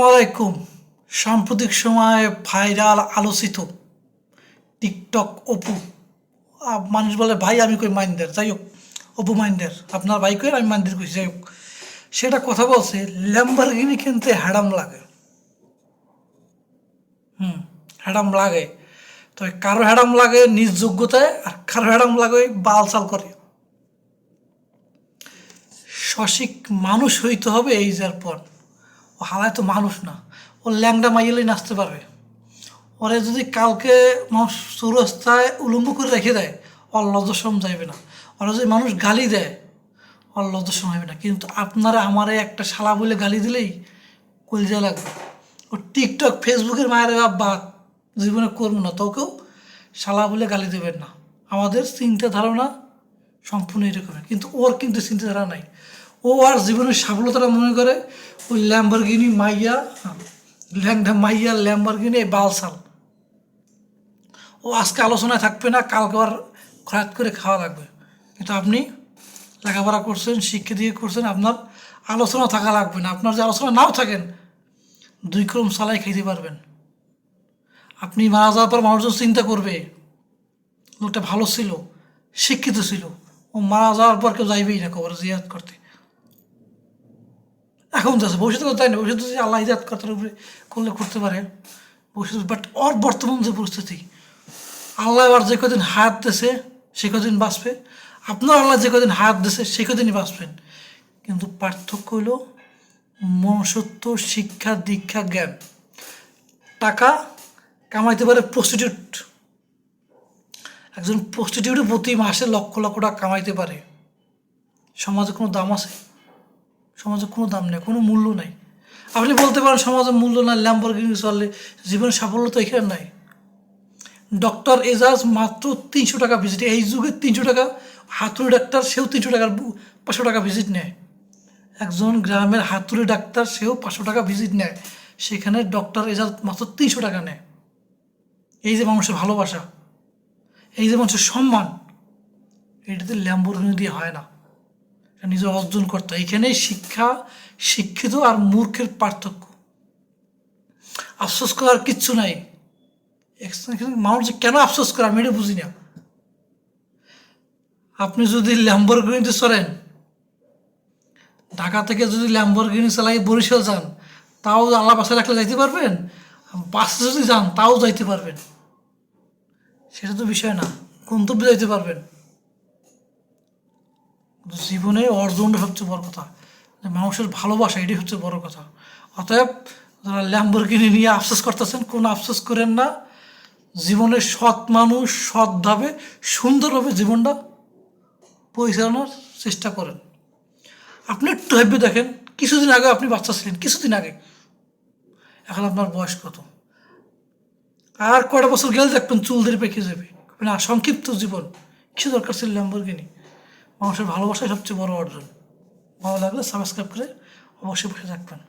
আসসালামাইকুম সাম্প্রতিক সময়ে ভাইরাল আলোচিত টিকটক অপু। মানুষ বলে, ভাই, আমি কই মাইন্ডের যাই হোক, অপু মাইন্ডের আপনার ভাই কই? আমি মাইন্ডের কই? যাই হোক, সেটা কথা বলছে, ল্যাম্বারগিনি কিনতে হ্যাডাম লাগে। হুম হ্যাডাম লাগে। তো কারও হ্যাডাম লাগে নিজ যোগ্যতায়, আর কারও হ্যাডাম লাগে ওই বালচাল করে। সঠিক মানুষ হইতে হবে এই যার পর। ও হালায় তো মানুষ না। ও ল্যাংডা মাইলেই নাচতে পারবে। ওরে যদি কালকে মানুষ চৌরাস্তায় উলম্ব করে রেখে দেয়, ওর লজ্জাসম যাইবে না। ওরা যদি মানুষ গালি দেয়, ওর লজ্জাসম হবে না। কিন্তু আপনারা আমারে একটা শালা বলে গালি দিলেই কলজা লাগবে। ও টিকটক, ফেসবুকের মায়ের বা জীবনে করব না। তো তোকেও শালা বলে গালি দেবেন না। আমাদের চিন্তা ধারণা সম্পূর্ণ এরকমের কিন্তু ওর কিন্তু চিন্তাধারা নাই। ও আর জীবনের সাফল্যতাটা মনে করে ওই ল্যাম্বারগিনি মাইয়া ল্যাংডা মাইয়া ল্যাম্বারগিনি এই বালসাল ও আজকে আলোচনায় থাকবে না, কালকে আর খরাত করে খাওয়া লাগবে। কিন্তু আপনি লেখাপড়া করছেন, শিক্ষা দিয়ে করছেন, আপনার আলোচনা থাকা লাগবে না। আপনার যে আলোচনা নাও থাকেন, দুই ক্রম চালাই খেতে পারবেন। আপনি মারা যাওয়ার পর মানুষজন চিন্তা করবে, লোকটা ভালো ছিল, শিক্ষিত ছিল। ও মারা যাওয়ার পর কেউ যাইবেই না কবর জিয়াদ করতে। এখন যাচ্ছে, ভবিষ্যতে তাই না? ভবিষ্যতে যদি আল্লাহ ইজাদ কর্তার উপরে করলে করতে পারে। ভবিষ্যৎ বাট ওর বর্তমান যে পরিস্থিতি, আল্লাহ আর যে কদিন হায়াত দেশে সে কদিন বাঁচবে। আপনার আল্লাহ যে কদিন হায়াত দেশে সে কদিনই বাঁচবেন। কিন্তু পার্থক্য হলো মনুষ্যত্ব, শিক্ষা, দীক্ষা, জ্ঞান। টাকা কামাইতে পারে প্রস্টিটিউট একজন প্রস্টিটিউটও প্রতি মাসে লক্ষ লক্ষ টাকা কামাইতে পারে। সমাজে কোনো দাম আছে? সমাজে কোনো দাম নেই, কোনো মূল্য নাই। আপনি বলতে পারেন সমাজে মূল্য নাই ল্যাম্বরগিনি চললে জীবনের সাফল্য তো এখানে নাই। ডক্টর এজাজ মাত্র তিনশো টাকা ভিজিট এই যুগে তিনশো টাকা, হাতুড়ি ডাক্তার সেও তিনশো টাকার পাঁচশো টাকা ভিজিট নেয়। একজন গ্রামের হাতুড়ি ডাক্তার সেও পাঁচশো টাকা ভিজিট নেয়। সেখানে ডক্টর এজাজ মাত্র তিনশো টাকা নেয়। এই যে মানুষের ভালোবাসা, এই যে মানুষের সম্মান, এটাতে ল্যাম্বরগিনি দিয়ে হয় না। নিজে অর্জন করতে হয়। এখানেই শিক্ষা শিক্ষিত আর মূর্খের পার্থক্য। আফসোস করার কিচ্ছু নাই। মানুষ যে কেন আফসোস করে আমি এটা বুঝি না। আপনি যদি ল্যাম্বরগিনিতে চলেন ঢাকা থেকে যদি ল্যাম্বরগিনি চালাই বরিশাল যান, তাও আল্লাহ বাসায় রাখলে যাইতে পারবেন? বাসে যদি যান, তাও যাইতে পারবেন। সেটা তো বিষয় না, গন্তব্যে যাইতে পারবেন। জীবনে অর্জনটা সবচেয়ে বড় কথা। যে মানুষের ভালোবাসা, এটাই হচ্ছে বড় কথা। অতএব যারা ল্যাম্বরগিনি নিয়ে আফসোস করতেছেন, কোনো আফসোস করেন না। জীবনে সৎ মানুষ সৎভাবে সুন্দরভাবে জীবনটা পরিচালনার চেষ্টা করেন। আপনি একটু ভেবে দেখেন, কিছুদিন আগে আপনি বাচ্চা ছিলেন, কিছুদিন আগে। এখন আপনার বয়স কত? আর কয়টা বছর গেলে দেখবেন চুল দিয়ে পেকে যাবে। না, সংক্ষিপ্ত জীবন। কিছু দরকার ছিল ল্যাম্বরগিনি মানুষের ভালোবাসাই সবচেয়ে বড় অর্জন। ভালো লাগলে সাবস্ক্রাইব করে অবশ্যই বসে থাকবেন।